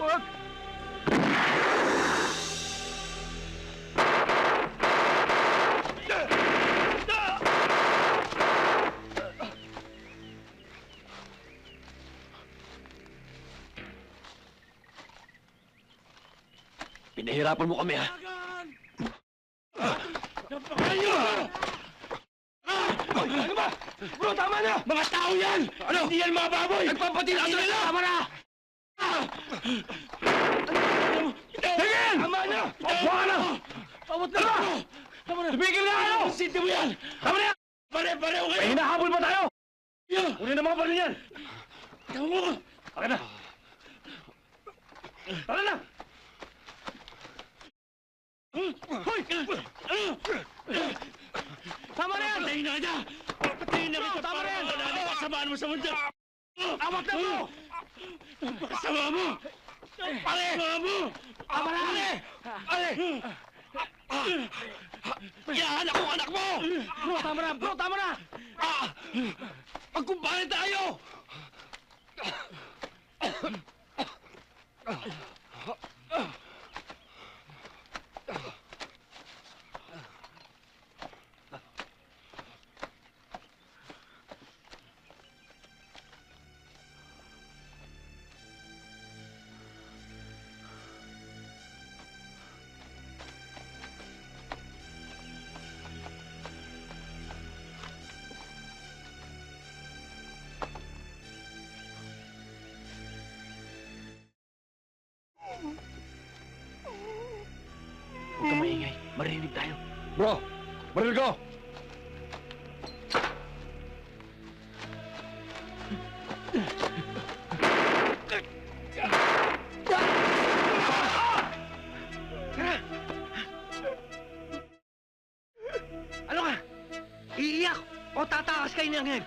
Wag! Pinahirapan mo kami, ha? Napakayo! Hoy, ano ba? Bro, tama na! Mga tao yan! Ano? Hindi yan mga baboy! Nagpapatila na! Tama na! Tingin! Tama na! Tama na! Tawad na! Tama na! Tumigil na kayo! Sinti mo yan! Tama na! Pare, pareho kayo! May hinahabol ba tayo? Kunin na mga baril yan! Tama mo! Tara na! Tara na! Hoy! Tama na yan! Patayin na kita! Patayin na kita! tama na yan! Kasamaan mo sa mundo! Awat na mo! Kasama mo! Pare! Kasama mo! Tama na! Pare! Yan ako anak mo! Bro, tama na! Bro, tama na! Ah! Magkumpare tayo! Huwag Marinig tayo. Bro, baril ko! Ano ka? Iiyak o tatakas kayo ng ngayon?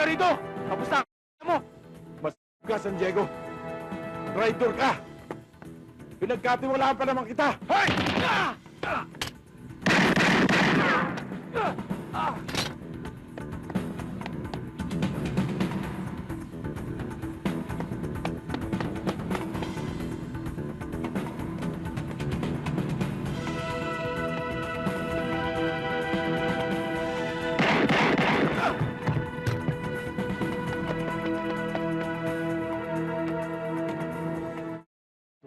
Ka rito! Tapos na mo! Mas ka, San Diego. Traitor ka! Pinagkatiwalaan pa naman kita! Hoy! Ah! Ah! Ah! Ah!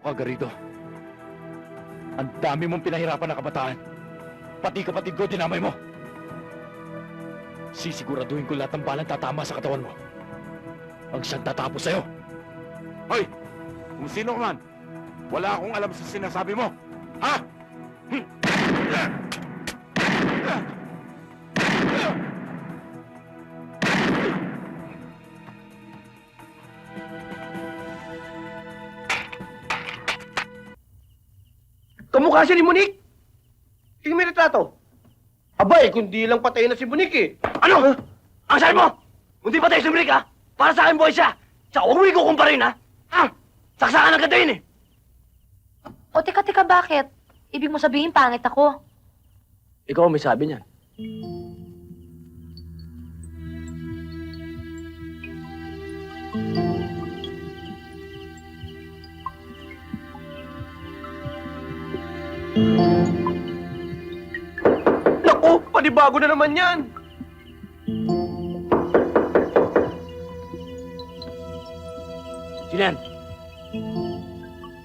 Mukha Garrido. Ang dami mong pinahirapan na kabataan. Pati kapatid ko, dinamay mo. Sisiguraduhin ko lahat ng balang tatama sa katawan mo. Ang siyang tatapos sa'yo. Hoy! Kung sino ka man, wala akong alam sa sinasabi mo. Ha? Kamukha siya ni Monique! Tingnan mo yung retrato. Abay, kundi lang patay na si Monique eh. Ano? Ang sabi mo? Kundi patay si Monique ha? Para sa akin boy siya. Sa huwag mo ikukumparin ha? Ha? Saksakan ang ganda yun eh. O teka, teka, bakit? Ibig mo sabihin pangit ako. Ikaw may sabi niyan. Panibago na naman yan. Sino yan?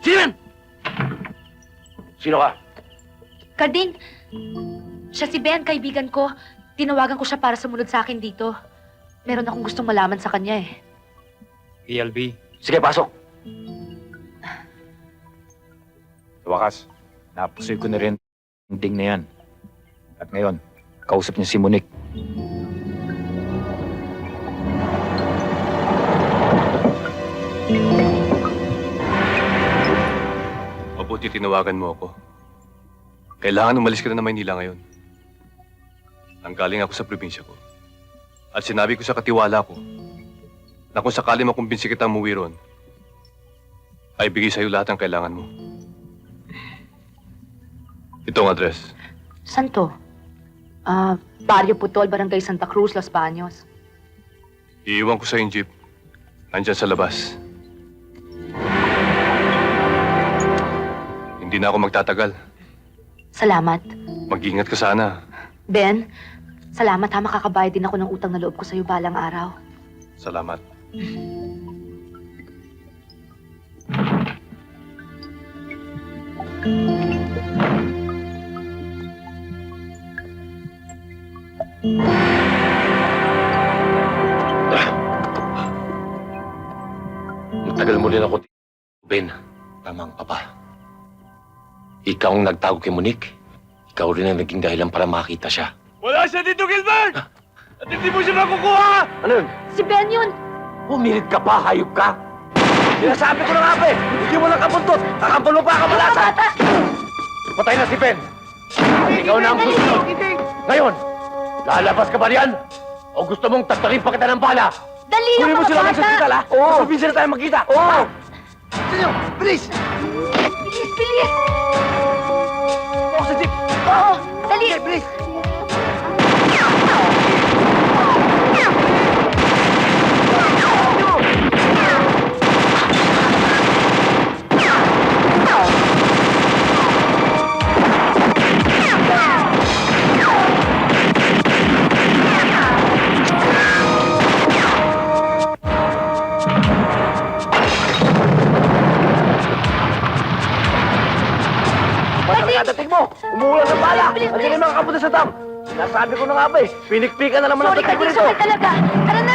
Sino yan? Sino ka? Karding, siya si Ben, kaibigan ko. Tinawagan ko siya para sumunod sa akin dito. Meron akong gustong malaman sa kanya eh. ELB, Sige, pasok. sa wakas, napusoy ko na rin ang ding na yan. At ngayon, kausap niya si Monique. Mabuti tinawagan mo ako. Kailangan umalis ka na ng Maynila ngayon. Nanggaling ako sa probinsya ko. At sinabi ko sa katiwala ko na kung sakali makumbinsi kita umuwi ron, ay bigay sa'yo lahat ng kailangan mo. Ito ang address. Saan to? Ah, Barrio Putol, Barangay Santa Cruz, Los Baños. Iiwan ko sa yung jeep. Nandyan sa labas. Hindi na ako magtatagal. Salamat. Mag-ingat ka sana. Ben, salamat ha, makakabayad din ako ng utang na loob ko sa'yo balang araw. Salamat. Matagal mo rin ako, Ben. Tamang papa. Ikaw ang nagtago kay Monique. Ikaw rin ang naging dahilan para makita siya. Wala siya dito, Gilbert! At hindi mo siya makukuha! Ano yun? Si Ben yun! Pumilit ka pa, hayop ka! Sinasabi ko na nga, Ben! Hindi mo lang kabuntot! Kakampal mo pa kamalasa! Patay na si Ben! Ikaw na ang gusto! Ngayon, lalabas ka ba riyan? O gusto mong tagtarin pa kita ng bala? Dali yung Kunin mo mga sila sa ha? Oo! Sa probinsya na tayo magkita! Oo! Sino? Bilis! Bilis, bilis! Ako sa jeep! Oo, dali! Okay, bilis! Mo, umuulan ng bala! Bilis, bilis, Andiyan yung mga kapunta sa dam! Nasabi ko na nga ba eh, pinikpikan na naman ang Sorry, tatay ko sorry talaga. Tara na!